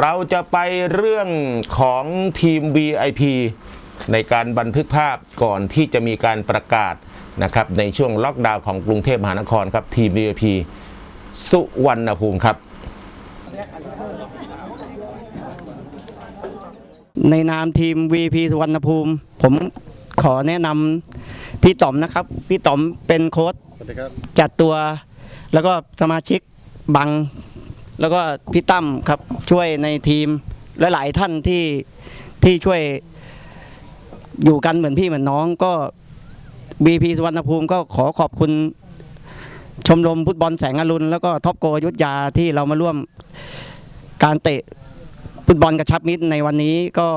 เราจะไปเรื่องของทีม VIP ในการบันทึกภาพก่อนที่จะมีการประกาศนะครับในช่วงล็อกดาวน์ของกรุงเทพมหานครครับทีม VIP สุวรรณภูมิครับในนามทีม VP สุวรรณภูมิ ผมขอแนะนำพี่ต๋อมนะครับ พี่ต๋อมเป็นโค้ชจัดตัว แล้วก็สมาชิกบัง แล้วก็พี่ตั้มครับช่วยในทีมและหลายท่านที่ที่ช่วยอยู่กันเหมือนพี่เหมือนน้องก็ VP สุวรรณภูมิก็ขอขอบคุณชมรมฟุตบอลแสงอรุณ แล้วก็ท็อปโกยุทธยาที่เรามาร่วมการเตะฟุตบอลกระชับมิตรในวันนี้ก็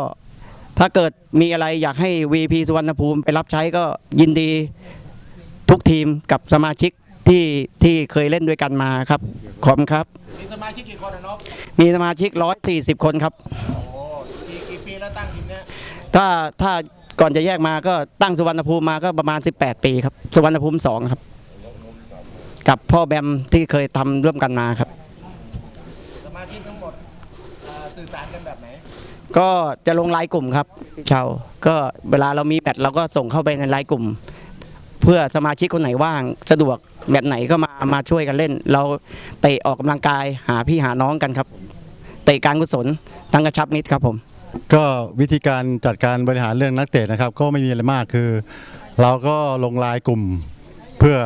ถ้าเกิดมีอะไรอยากให้ VP สุวรรณภูมิไปรับใช้ก็ยินดีทุกทีมกับสมาชิก ที่ที่เคยเล่นด้วยกันมาครับขอบคุณครับ มีสมาชิกกี่คนนะนกมีสมาชิก 140 คนครับ โอ้กี่กี่ปีแล้วตั้งทีมเนี้ยถ้าถ้าก่อนจะแยกมาก็ตั้งสุวรรณภูมิมาก็ประมาณ 18 ปีครับ สุวรรณภูมิ2ครับ กับพ่อแบมที่เคยทำร่วมกันมาครับ สมาชิกทั้งหมดสื่อสารกันแบบไหนก็จะลงไลน์กลุ่มครับเชาวก็เวลาเรามีแบตเราก็ส่งเข้าไปในไลน์กลุ่ม เพื่อสมาชิกคนไหนว่างสะดวก แบตไหนก็มามาช่วยกันเล่น เราเตะออกกำลังกายหาพี่หาน้องกันครับ เตะการกุศลทั้งกระชับมิตรครับผม ก็วิธีการจัดการบริหารเรื่องนักเตะนะครับ ก็ไม่มีอะไรมากคือ เราก็ลงรายกลุ่มเพื่อ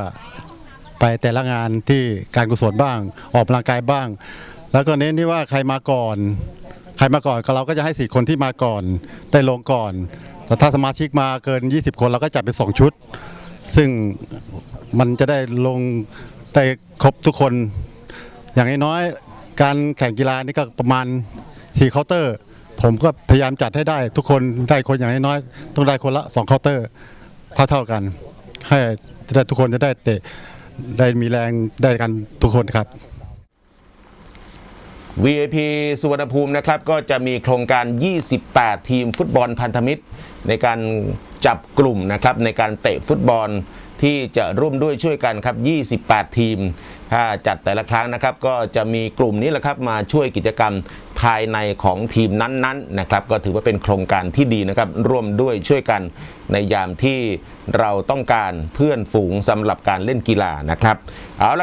ไปแต่ละงานที่การกุศลบ้าง ออกกำลังกายบ้าง แล้วก็เน้นที่ว่าใครมาก่อน ใครมาก่อนก็เราก็จะให้สี่คนที่มาก่อนได้ลงก่อนแต่ถ้าสมาชิกมาเกิน 20 คนเราก็จัดเป็น2ชุด ซึ่งมันจะได้ลงได้ครบทุกคน อย่างน้อยๆการแข่งกีฬานี่ก็ประมาณ4เคาน์เตอร์ ผมก็พยายามจัดให้ได้ ทุกคนได้คนอย่างน้อยๆต้องได้คนละ2เคาน์เตอร์เท่าๆกัน ให้จะได้ทุกคนจะได้เตะได้มีแรงได้กันทุกคนครับ VIP สุวรรณภูมินะครับก็จะมีโครงการ 28 ทีมฟุตบอลพันธมิตร ในการ จับกลุ่มนะครับในการเตะฟุตบอลที่จะร่วมด้วยช่วยกันครับ 28 ทีม ถ้าจัดแต่ละครั้งนะครับ ก็จะมีกลุ่มนี้แหละครับมาช่วยกิจกรรมภายในของทีมนั้นๆนะครับ ก็ถือว่าเป็นโครงการที่ดีนะครับ ร่วมด้วยช่วยกันในยามที่เราต้องการเพื่อนฝูงสำหรับการเล่นกีฬานะครับ เอาละครับ